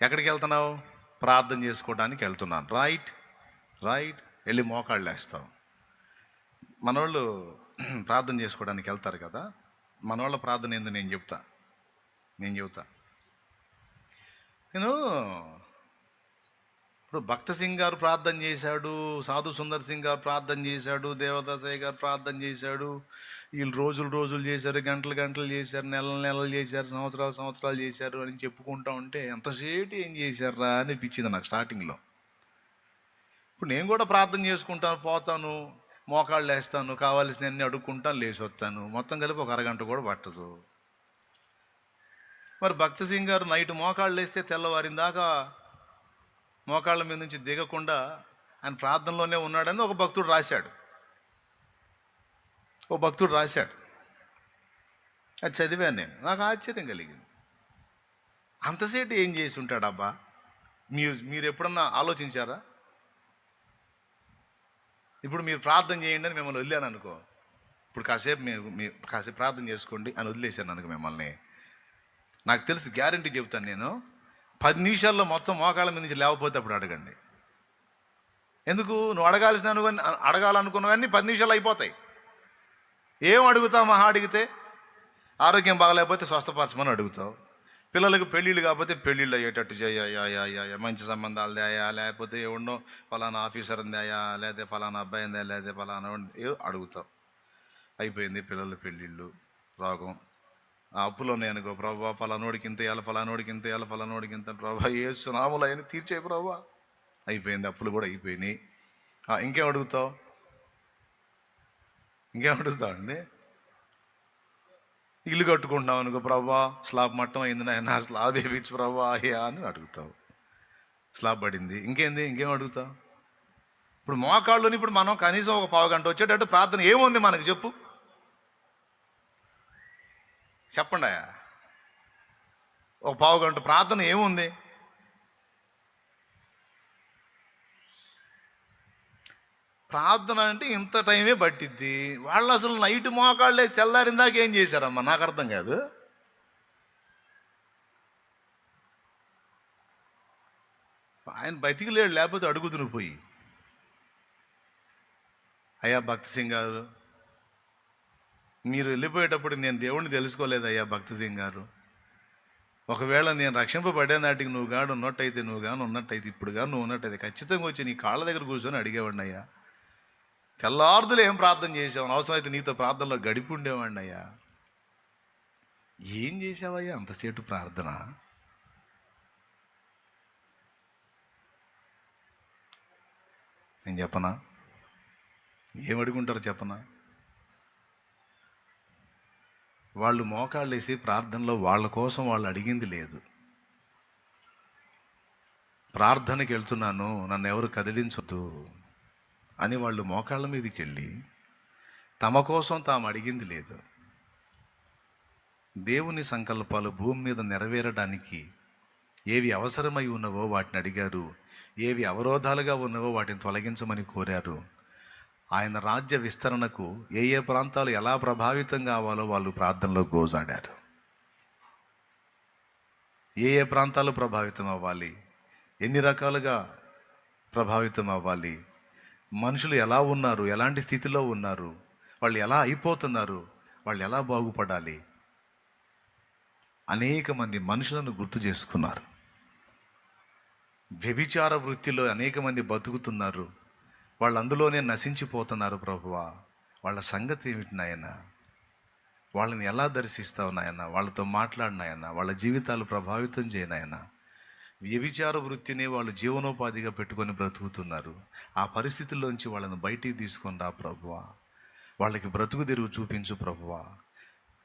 ఎక్కడికి వెళ్తున్నావు? ప్రార్థన చేసుకోవడానికి వెళ్తున్నాను. రైట్ రైట్ వెళ్ళి మోకాళ్ళు వేస్తాం మనోళ్ళు ప్రార్థన చేసుకోవడానికి వెళ్తారు కదా? మనోళ్ళ ప్రార్థన ఏందో నేను చెప్తా. నేను చెబుతా నేను ఇప్పుడు భక్త సింగ్ గారు ప్రార్థన చేశాడు సాధు సుందర్ సింగ్ గారు ప్రార్థన చేశాడు దేవదాసయ్య గారు ప్రార్థన చేశాడు వీళ్ళు రోజులు రోజులు చేశారు గంటలు గంటలు చేశారు నెలలు నెలలు చేశారు సంవత్సరాలు సంవత్సరాలు చేశారు అని చెప్పుకుంటా ఉంటే ఎంతసేపు ఏం చేశారా అనిపించింది నాకు స్టార్టింగ్లో. ఇప్పుడు నేను కూడా ప్రార్థన చేసుకుంటాను పోతాను మోకాళ్ళు వేస్తాను కావాల్సినవన్నీ అడుక్కుంటాను లేచి వస్తాను మొత్తం కలిపి ఒక అరగంట కూడా పట్టదు. మరి భక్త సింగ్ గారు నైట్ మోకాళ్ళు వేస్తే తెల్లవారిన దాకా మోకాళ్ళ మీద నుంచి దిగకుండా ఆయన ప్రార్థనలోనే ఉన్నాడని ఒక భక్తుడు రాశాడు. ఓ భక్తుడు రాశాడు. అది చదివాను నేను. నాకు ఆశ్చర్యం కలిగింది. అంతసేపు ఏం చేసి ఉంటాడబ్బా మీరు మీరు ఎప్పుడన్నా ఆలోచించారా? ఇప్పుడు మీరు ప్రార్థన చేయండి అని మిమ్మల్ని వదిలేను అనుకో. ఇప్పుడు కాసేపు మీరు మీరు కాసేపు ప్రార్థన చేసుకోండి అని వదిలేశాను అనుకో మిమ్మల్ని. నాకు తెలిసి గ్యారంటీ చెప్తాను నేను. పది నిమిషాల్లో మొత్తం మోకాళ్ళ మీద నుంచి లేకపోతే అప్పుడు అడగండి. ఎందుకు? నువ్వు అడగాల్సిన అడగాలనుకున్నవన్నీ పది నిమిషాలు అయిపోతాయి. ఏం అడుగుతావు మహా అడిగితే? ఆరోగ్యం బాగలేకపోతే స్వస్థపరచమని అడుగుతావు. పిల్లలకు పెళ్ళిళ్ళు కాకపోతే పెళ్ళిళ్ళు అయ్యేటట్టు చేయ మంచి సంబంధాలు దాయా లేకపోతే ఉండో ఫలానా ఆఫీసర్ దాయా లేకపోతే ఫలానా అబ్బాయి ఉందా లేకపోతే ఫలానా ఏదో అడుగుతావు. అయిపోయింది పిల్లల పెళ్ళిళ్ళు రోగం. ఆ అప్పులు ఉన్నాయి అనుకో ప్రభా ఫలానోడికి ఇంత ఇవ్వాలి ఫలానోడికి ఇంత ఇవ్వాలి ఫలానోడికి ఇంత ప్రభా ఏ సునాములు అయినా తీర్చే ప్రభా. అయిపోయింది అప్పులు కూడా అయిపోయినాయి. ఇంకేం అడుగుతావు? ఇంకేం అడుగుతావు అండి? ఇల్లు కట్టుకుంటున్నావు అనుకో ప్రభా స్లాబ్ మట్టం అయింది నాయన స్లాబ్ వేయించు ప్రభా అయ్యా అని అడుగుతావు. స్లాబ్ పడింది. ఇంకేంది? ఇంకేం అడుగుతావు? ఇప్పుడు మోకాళ్ళుని ఇప్పుడు మనం కనీసం ఒక పావు గంట వచ్చేటట్టు ప్రార్థన ఏముంది మనకు చెప్పు. చెప్పండి అయ్యా. ఒక పావు గంట ప్రార్థన ఏముంది? ప్రార్థన అంటే ఇంత టైమే పట్టిద్ది. వాళ్ళు అసలు నైట్ మోకాళ్ళు వేసి తెల్లారిందాక ఏం చేశారమ్మా? నాకు అర్థం కాదు. ఆయన బతికిలేడు లేకపోతే అడుగుతును పోయి. అయ్యా భక్తి సింగ్ గారు మీరు వెళ్ళిపోయేటప్పుడు నేను దేవుణ్ణి తెలుసుకోలేదయ్యా భక్త సింగ్ గారు. ఒకవేళ నేను రక్షింపబడే నాటికి నువ్వు గాడు ఉన్నట్టయితే నువ్వు గాను ఉన్నట్టయితే ఇప్పుడు గాను నువ్వు ఉన్నట్టయితే ఖచ్చితంగా వచ్చి నీ కాళ్ళ దగ్గర కూర్చొని అడిగేవాడిని అయ్యా. తెల్లార్దులు ఏం ప్రార్థన చేసావు అవసరమైతే నీతో ప్రార్థనలో గడిపి ఉండేవాడిని అయ్యా. ఏం చేసావయ్యా అంతసేటు ప్రార్థన? నేను చెప్పనా? ఏం అడుగుంటారు చెప్పనా? వాళ్ళు మోకాళ్ళు వేసి ప్రార్థనలో వాళ్ళ కోసం వాళ్ళు అడిగింది లేదు. ప్రార్థనకి వెళ్తున్నాను నన్ను ఎవరు కదిలించొద్దు అని వాళ్ళు మోకాళ్ళ మీదకి వెళ్ళి తమ కోసం తాము అడిగింది లేదు. దేవుని సంకల్పాలు భూమి మీద నెరవేరడానికి ఏవి అవసరమై ఉన్నవో వాటిని అడిగారు ఏవి అవరోధాలుగా ఉన్నవో వాటిని తొలగించమని కోరారు. ఆయన రాజ్య విస్తరణకు ఏ ఏ ప్రాంతాలు ఎలా ప్రభావితం కావాలో వాళ్ళు ప్రార్థనలో గోజాడారు. ఏ ఏ ప్రాంతాలు ప్రభావితం అవ్వాలి? ఎన్ని రకాలుగా ప్రభావితం అవ్వాలి? మనుషులు ఎలా ఉన్నారు? ఎలాంటి స్థితిలో ఉన్నారు? వాళ్ళు ఎలా అయిపోతున్నారు? వాళ్ళు ఎలా బాగుపడాలి? అనేక మంది మనుషులను గుర్తు చేసుకున్నారు. వ్యభిచార వృత్తిలో అనేక మంది బతుకుతున్నారు. వాళ్ళు అందులోనే నశించిపోతున్నారు ప్రభువా. వాళ్ళ సంగతి ఏమిటి నాయన? వాళ్ళని ఎలా దర్శిస్తావు నాయన? వాళ్ళతో మాట్లాడినాయన వాళ్ళ జీవితాలు ప్రభావితం చేయనాయన వ్యభిచార వృత్తిని వాళ్ళు జీవనోపాధిగా పెట్టుకొని బ్రతుకుతున్నారు. ఆ పరిస్థితుల్లోంచి వాళ్ళని బయటికి తీసుకొని రా ప్రభువా. వాళ్ళకి బ్రతుకు తెరువు చూపించు ప్రభువా.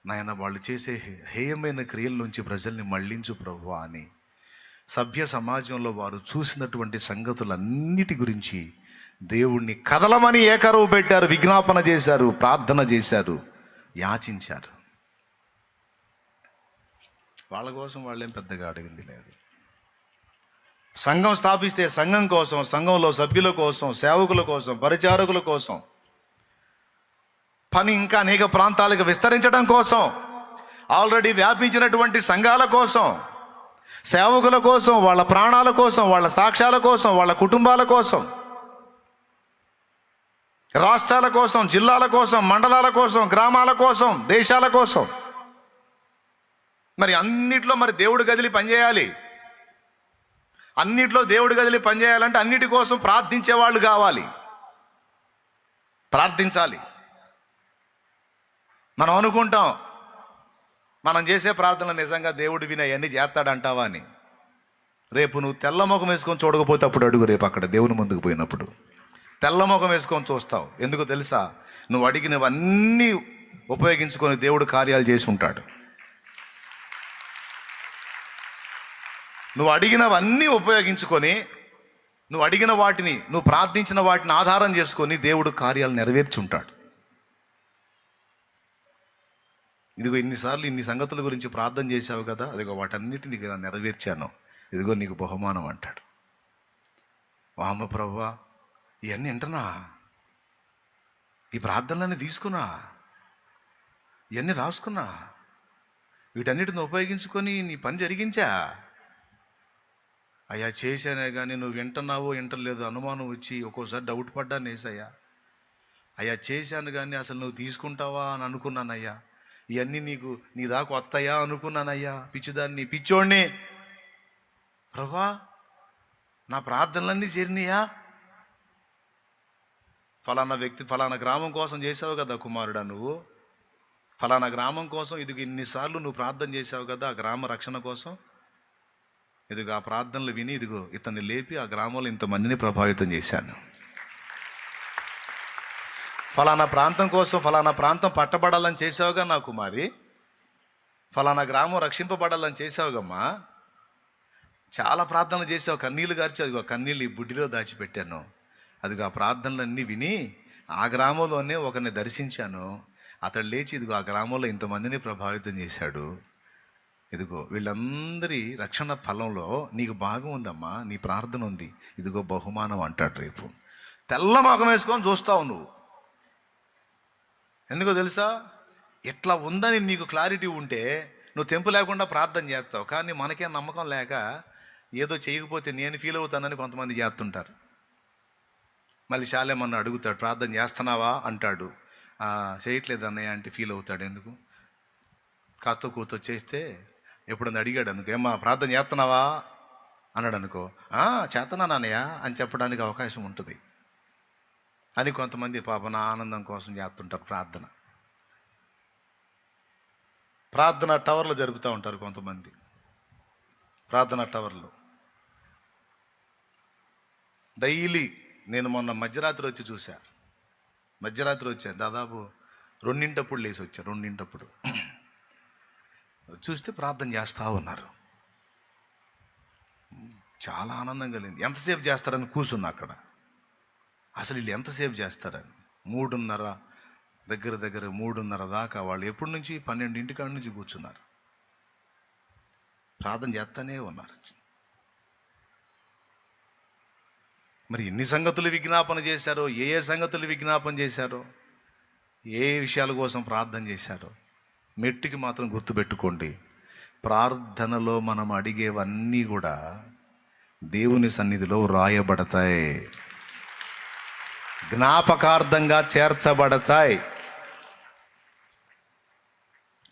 నాయన వాళ్ళు చేసే హే- హేయమైన క్రియల నుంచి ప్రజల్ని మళ్ళించు ప్రభువా అని సభ్య సమాజంలో వారు చూసినటువంటి సంగతులన్నిటి గురించి దేవుణ్ణి కదలమని ఏకరువు పెట్టారు విజ్ఞాపన చేశారు ప్రార్థన చేశారు యాచించారు. వాళ్ళ కోసం వాళ్ళేం పెద్దగా అడిగింది లేదు. సంఘం స్థాపిస్తే సంఘం కోసం సంఘంలో సభ్యుల కోసం సేవకుల కోసం పరిచారకుల కోసం పని ఇంకా అనేక ప్రాంతాలకు విస్తరించడం కోసం ఆల్రెడీ వ్యాపించినటువంటి సంఘాల కోసం సేవకుల కోసం వాళ్ళ ప్రాణాల కోసం వాళ్ళ సాక్ష్యాల కోసం వాళ్ళ కుటుంబాల కోసం రాష్ట్రాల కోసం జిల్లాల కోసం మండలాల కోసం గ్రామాల కోసం దేశాల కోసం. మరి అన్నిట్లో మరి దేవుడు గదిలి పనిచేయాలి. అన్నిట్లో దేవుడు గదిలి పనిచేయాలంటే అన్నిటి కోసం ప్రార్థించే వాళ్ళు కావాలి. ప్రార్థించాలి. మనం అనుకుంటాం మనం చేసే ప్రార్థన నిజంగా దేవుడు విని అవన్నీ చేస్తాడంటావా అని. రేపు నువ్వు తెల్ల ముఖం వేసుకొని చూడకపోతే అప్పుడు అడుగు రేపు అక్కడ దేవుని ముందుకు పోయినప్పుడు. తెల్లముఖం వేసుకొని చూస్తావు. ఎందుకు తెలుసా? నువ్వు అడిగినవన్నీ ఉపయోగించుకొని దేవుడు కార్యాలు చేసి ఉంటాడు. నువ్వు అడిగినవన్నీ ఉపయోగించుకొని నువ్వు అడిగిన వాటిని నువ్వు ప్రార్థించిన వాటిని ఆధారం చేసుకొని దేవుడు కార్యాలు నెరవేర్చుంటాడు ఇదిగో ఇన్నిసార్లు ఇన్ని సంగతుల గురించి ప్రార్థన చేశావు కదా అదిగో వాటన్నిటిని నీకు ఇలా నెరవేర్చాను. ఇదిగో నీకు బహుమానం అంటాడు. వామ ప్రవ్వా ఇవన్నీ వింటనా ఈ ప్రార్థనలన్నీ తీసుకున్నా? ఇవన్నీ రాసుకున్నా? వీటన్నిటిని ఉపయోగించుకొని నీ పని జరిగించా? అయ్యా చేశానే కానీ నువ్వు వింటున్నావో వింటలేదు అనుమానం వచ్చి ఒక్కోసారి డౌట్ పడ్డాను వేసయ్యా అయ్యా చేశాను కానీ అసలు నువ్వు తీసుకుంటావా అని అనుకున్నానయ్యా. ఇవన్నీ నీకు నీ దాకా వస్తాయా అనుకున్నానయ్యా. పిచ్చిదాన్ని పిచ్చోడిని. ప్రభా నా ప్రార్థనలన్నీ చేరినాయా ఫలానా వ్యక్తి ఫలానా గ్రామం కోసం చేసావు కదా కుమారుడా నువ్వు? ఫలానా గ్రామం కోసం ఇదిగో ఇన్నిసార్లు నువ్వు ప్రార్థన చేసావు కదా ఆ గ్రామ రక్షణ కోసం? ఇదిగో ఆ ప్రార్థనలు విని ఇదిగో ఇతన్ని లేపి ఆ గ్రామంలో ఇంతమందిని ప్రభావితం చేశాను. ఫలానా ప్రాంతం కోసం ఫలానా ప్రాంతం పట్టబడాలని చేసావుగా నా కుమారి? ఫలానా గ్రామం రక్షింపబడాలని చేసావుగమ్మా చాలా ప్రార్థనలు చేసావు కన్నీళ్ళు గార్చి అదిగో కన్నీళ్ళు ఈ బుడ్డిలో దాచిపెట్టాను. అదిగో ఆ ప్రార్థనలన్నీ విని ఆ గ్రామంలోనే ఒకరిని దర్శించాను. అతడు లేచి ఇదిగో ఆ గ్రామంలో ఇంతమందిని ప్రభావితం చేశాడు. ఇదిగో వీళ్ళందరి రక్షణ ఫలంలో నీకు భాగం ఉందమ్మా నీ ప్రార్థన ఉంది. ఇదిగో బహుమానం అంటాడు రేపు. తెల్ల మొఖం వేసుకొని చూస్తావు నువ్వు. ఎందుకో తెలుసా? ఎట్లా ఉందని నీకు క్లారిటీ ఉంటే నువ్వు తెంపు లేకుండా ప్రార్థన చేస్తావు. కానీ మనకే నమ్మకం లేక ఏదో చేయకపోతే నేను ఫీల్ అవుతానని కొంతమంది చేస్తుంటారు. మళ్ళీ శాలేమన్న అడుగుతాడు ప్రార్థన చేస్తున్నావా? అంటాడు. చేయట్లేదు అన్నయ్య అంటే ఫీల్ అవుతాడు. ఎందుకు? కాతో కూతో చేస్తే ఎప్పుడన్నా అడిగాడు అనుకో ఏమా ప్రార్థన చేస్తున్నావా? అన్నాడు అనుకో చేతనా నాన్నయ్య అని చెప్పడానికి అవకాశం ఉంటుంది. అని కొంతమంది పాప నా ఆనందం కోసం చేస్తుంటారు ప్రార్థన. ప్రార్థన టవర్లు జరుపుతూ ఉంటారు కొంతమంది. ప్రార్థన టవర్లు. డైలీ నేను మొన్న మధ్యరాత్రి వచ్చి చూసా మధ్యరాత్రి వచ్చా. దాదాపు రెండింటప్పుడు లేచి వచ్చా రెండింటప్పుడు. చూస్తే ప్రార్థన చేస్తూ ఉన్నారు. చాలా ఆనందం కలిగింది. ఎంతసేపు చేస్తారని కూర్చున్నా అక్కడ. అసలు వీళ్ళు ఎంతసేపు చేస్తారని. మూడున్నర దగ్గర దగ్గర మూడున్నర దాకా వాళ్ళు ఎప్పటి నుంచి? పన్నెండింటి కాడి నుంచి కూర్చున్నారు. ప్రార్థన చేస్తూనే ఉన్నారు. మరి ఎన్ని సంగతులు విజ్ఞాపన చేశారో ఏ ఏ సంగతులు విజ్ఞాపన చేశారో ఏ విషయాల కోసం ప్రార్థన చేశారో మెట్టికి మాత్రం గుర్తుపెట్టుకోండి. ప్రార్థనలో మనం అడిగేవన్నీ కూడా దేవుని సన్నిధిలో వ్రాయబడతాయి. జ్ఞాపకార్థంగా చేర్చబడతాయి.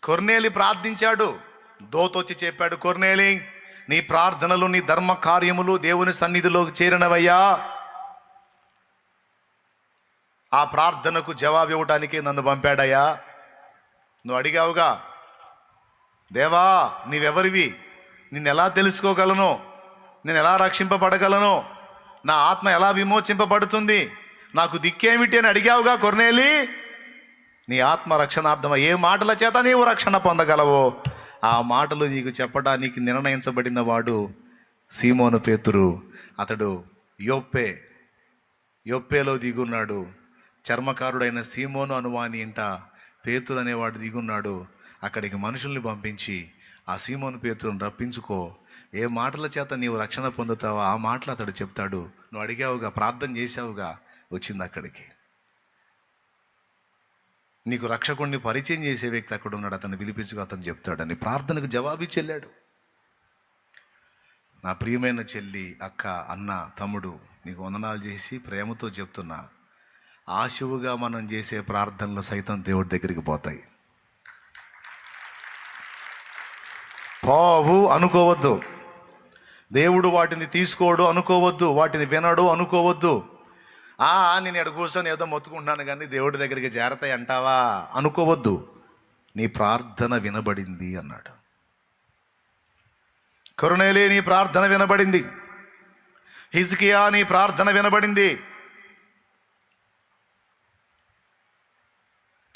కొర్నేలి ప్రార్థించాడు దోతొచ్చి చెప్పాడు కొర్నేలి నీ ప్రార్థనలు నీ ధర్మ కార్యములు దేవుని సన్నిధిలోకి చేరినవయ్యా. ఆ ప్రార్థనకు జవాబు ఇవ్వటానికి నన్ను పంపాడయ్యా. నువ్వు అడిగావుగా దేవా నీవెవరివి? నిన్ను ఎలా తెలుసుకోగలను? నేను ఎలా రక్షింపబడగలను? నా ఆత్మ ఎలా విమోచింపబడుతుంది? నాకు దిక్కేమిటి అని అడిగావుగా కొర్నేలి? నీ ఆత్మ రక్షణార్థమై ఏ మాటల చేత నీవు రక్షణ పొందగలవు. ఆ మాటలు నీకు చెప్పడానికి నిర్ణయించబడిన వాడు సీమోను పేతురు. అతడు యోప్పే యోప్పేలో దిగున్నాడు. చర్మకారుడైన సీమోను అనువాని ఇంట పేతురు అనేవాడు దిగున్నాడు. అక్కడికి మనుషుల్ని పంపించి ఆ సీమోను పేతురుని రప్పించుకో. ఏ మాటల చేత నీవు రక్షణ పొందుతావో ఆ మాటలు అతడు చెప్తాడు. నువ్వు అడిగావుగా ప్రార్థన చేసావుగా వచ్చింది అక్కడికి. నీకు రక్షకుడిని పరిచయం చేసే వ్యక్తి అక్కడ ఉన్నాడు అతను పిలిపించుకు అతను చెప్తాడని ప్రార్థనకు జవాబిచ్చి వెళ్ళాడు నా ప్రియమైన చెల్లి అక్క అన్న తమ్ముడు నీకు వందనాలు చేసి ప్రేమతో చెప్తున్నా ఆశువుగా మనం చేసే ప్రార్థనలు సైతం దేవుడి దగ్గరికి పోతాయి. పోవు అనుకోవద్దు. దేవుడు వాటిని తీసుకోడు అనుకోవద్దు వాటిని వినడు అనుకోవద్దు. ఆ నేను ఎడ కూర్చొని ఏదో మొత్తుకుంటున్నాను కానీ దేవుడి దగ్గరికి చేరతాయి అంటావా? అనుకోవద్దు. నీ ప్రార్థన వినబడింది అన్నాడు. కరుణేలే నీ ప్రార్థన వినబడింది. హిజ్కియా నీ ప్రార్థన వినబడింది.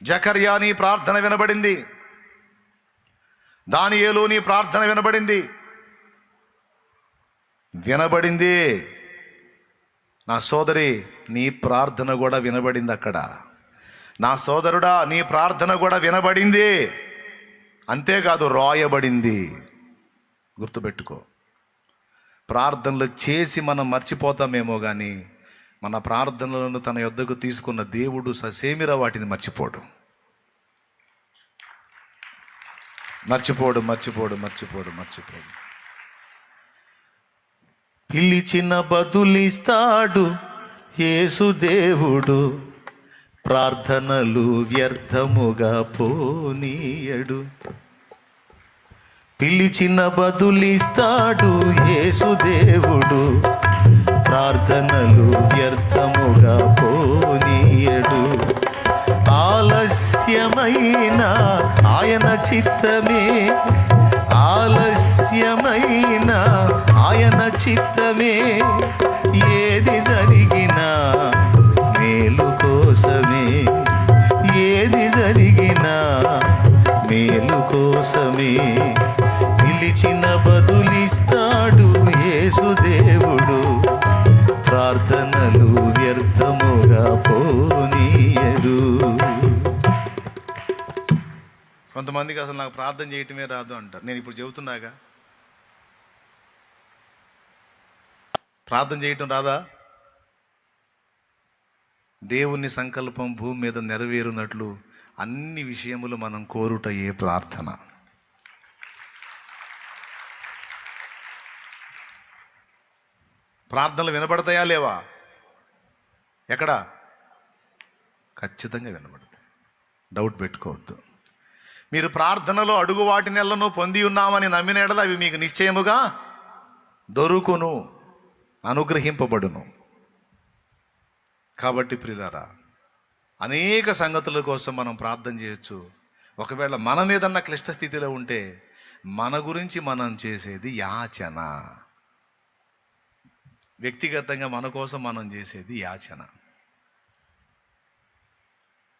జకర్యా నీ ప్రార్థన వినబడింది. దానియేలు నీ ప్రార్థన వినబడింది. వినబడింది. నా సోదరి నీ ప్రార్థన కూడా వినబడింది అక్కడ. నా సోదరుడా నీ ప్రార్థన కూడా వినబడింది. అంతేకాదు రాయబడింది. గుర్తుపెట్టుకో. ప్రార్థనలు చేసి మనం మర్చిపోతామేమో కానీ మన ప్రార్థనలను తన యొద్దకు తీసుకున్న దేవుడు ససేమిరా వాటిని మర్చిపోడు. మర్చిపోడు మర్చిపోడు మర్చిపోడు మర్చిపోడు. పిలిచిన బదులిస్తాడు. యేసుదేవుడు ప్రార్థనలు వ్యర్థముగా పోనీయడు. పిలిచిన బదులిస్తాడు యేసుదేవుడు ప్రార్థనలు వ్యర్థముగా పోనీయడు. ఆలస్యమైన ఆయన చిత్తమే ఆలస్యమైన ఆయన చిత్తమే ఏ కోసమే పిలిచిన బదులిస్తాడు యేసుదేవుడు. ప్రార్థనలు వ్యర్థముగా పోనీయడు. కొంతమందికి అసలు నాకు ప్రార్థన చేయటమే రాదు అంటారు నేను ఇప్పుడు చెబుతున్నాగా. ప్రార్థన చేయటం రాదా? దేవుని సంకల్పం భూమి మీద నెరవేరునట్లు అన్ని విషయములు మనం కోరుట ఏ ప్రార్థన? ప్రార్థనలు వినపడతాయా లేవా? ఎక్కడ? ఖచ్చితంగా వినపడతాయి డౌట్ పెట్టుకోవద్దు. మీరు ప్రార్థనలో అడుగు వాటి నెలను పొంది ఉన్నామని నమ్మిన అవి మీకు నిశ్చయముగా దొరుకును అనుగ్రహింపబడును. కాబట్టి ప్రిదారా అనేక సంగతుల కోసం మనం ప్రార్థన చేయొచ్చు. ఒకవేళ మనం ఏదన్నా క్లిష్ట స్థితిలో ఉంటే మన గురించి మనం చేసేది యాచన. వ్యక్తిగతంగా మన కోసం మనం చేసేది యాచన.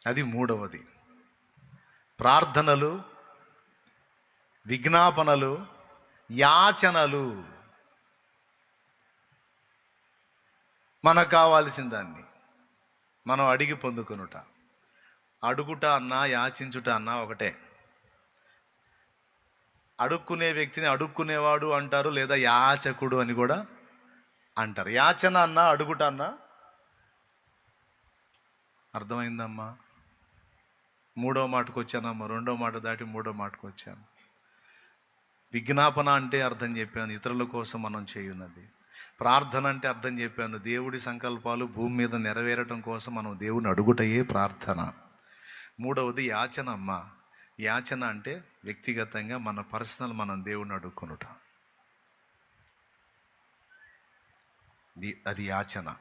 అది మూడవది. ప్రార్థనలు విజ్ఞాపనలు యాచనలు. మనకు కావాల్సిన దాన్ని మనం అడిగి పొందుకునుట. అడుగుట అన్నా యాచించుట అన్నా ఒకటే. అడుక్కునే వ్యక్తిని అడుక్కునేవాడు అంటారు లేదా యాచకుడు అని కూడా అంటారు. యాచన అన్నా అడుగుట అన్నా? అర్థమైందమ్మా? మూడో మాటకు వచ్చానమ్మా. రెండో మాట దాటి మూడో మాటకు వచ్చాను. విజ్ఞాపన అంటే అర్థం చెప్పాను. ఇతరుల కోసం మనం చేయున్నది. ప్రార్థన అంటే అర్థం చెప్పాను. దేవుడి సంకల్పాలు భూమి మీద నెరవేరటం కోసం మనం దేవుని అడుగుటయే ప్రార్థన. మూడవది యాచన అమ్మ. యాచన అంటే వ్యక్తిగతంగా మన పర్సనల్ మనం దేవుని అడుక్కునుట అది యాచన.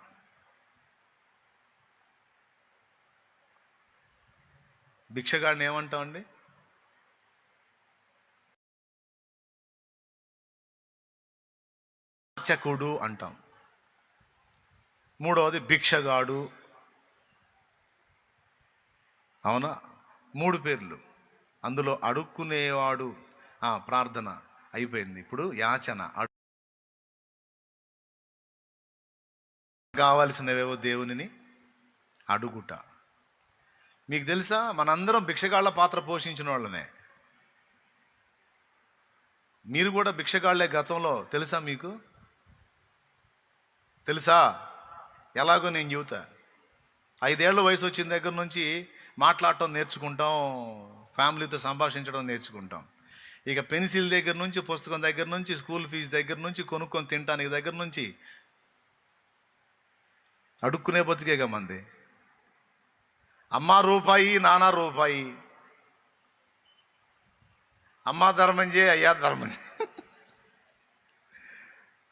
భిక్షగాడిని ఏమంటామండి? యాచకుడు అంటాం. మూడవది భిక్షగాడు. అవునా? మూడు పేర్లు. అందులో అడుక్కునేవాడు. ఆ, ప్రార్థన అయిపోయింది. ఇప్పుడు యాచన. కావాల్సినవేవో దేవునిని అడుగుట. మీకు తెలుసా? మనందరం భిక్షగాళ్ళ పాత్ర పోషించిన వాళ్ళమే. మీరు కూడా భిక్షగాళ్ళే గతంలో తెలుసా మీకు? తెలుసా? ఎలాగో నేను చెబుతా. ఐదేళ్ళ వయసు వచ్చిన దగ్గర నుంచి మాట్లాడటం నేర్చుకుంటాం ఫ్యామిలీతో సంభాషించడం నేర్చుకుంటాం. ఇక పెన్సిల్ దగ్గర నుంచి పుస్తకం దగ్గర నుంచి స్కూల్ ఫీజు దగ్గర నుంచి కొనుక్కొని తినడానికి దగ్గర నుంచి అడుక్కునే బతికేగా మంది. అమ్మా రూపాయి నానా రూపాయి. అమ్మా ధర్మం చేయి అయ్యా ధర్మం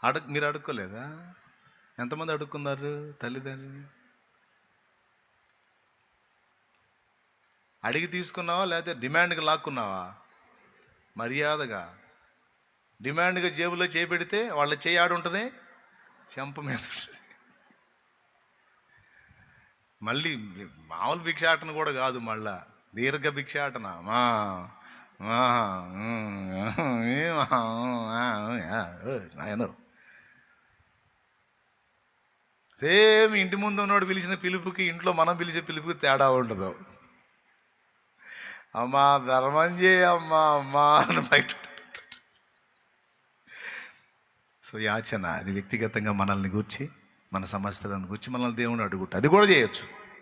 అడు మీరు అడుక్కోలేదా? ఎంతమంది అడుక్కున్నారు తల్లిదండ్రులు అడిగి తీసుకున్నావా లేకపోతే డిమాండ్కి లాక్కున్నావా? మర్యాదగా. డిమాండ్గా జేబులో చేపెడితే వాళ్ళ చేయి ఆడుంటుంది? చెంప మీద ఉంటుంది. మళ్ళీ మామూలు భిక్షాటన కూడా కాదు మళ్ళా దీర్ఘ భిక్షాటన. మా మా, సేమ్ ఇంటి ముందు ఉన్నోడు పిలిచిన పిలుపుకి ఇంట్లో మనం పిలిచే పిలుపుకి తేడా ఉండదు. అమ్మా ధర్మం చేయమ్మా అమ్మా అమ్మా అని బయట. సో యాచన అది వ్యక్తిగతంగా మనల్ని గూర్చి మన సమస్యలను గురించి మనల్ని దేవుని అడుగుట అది కూడా చేయొచ్చు.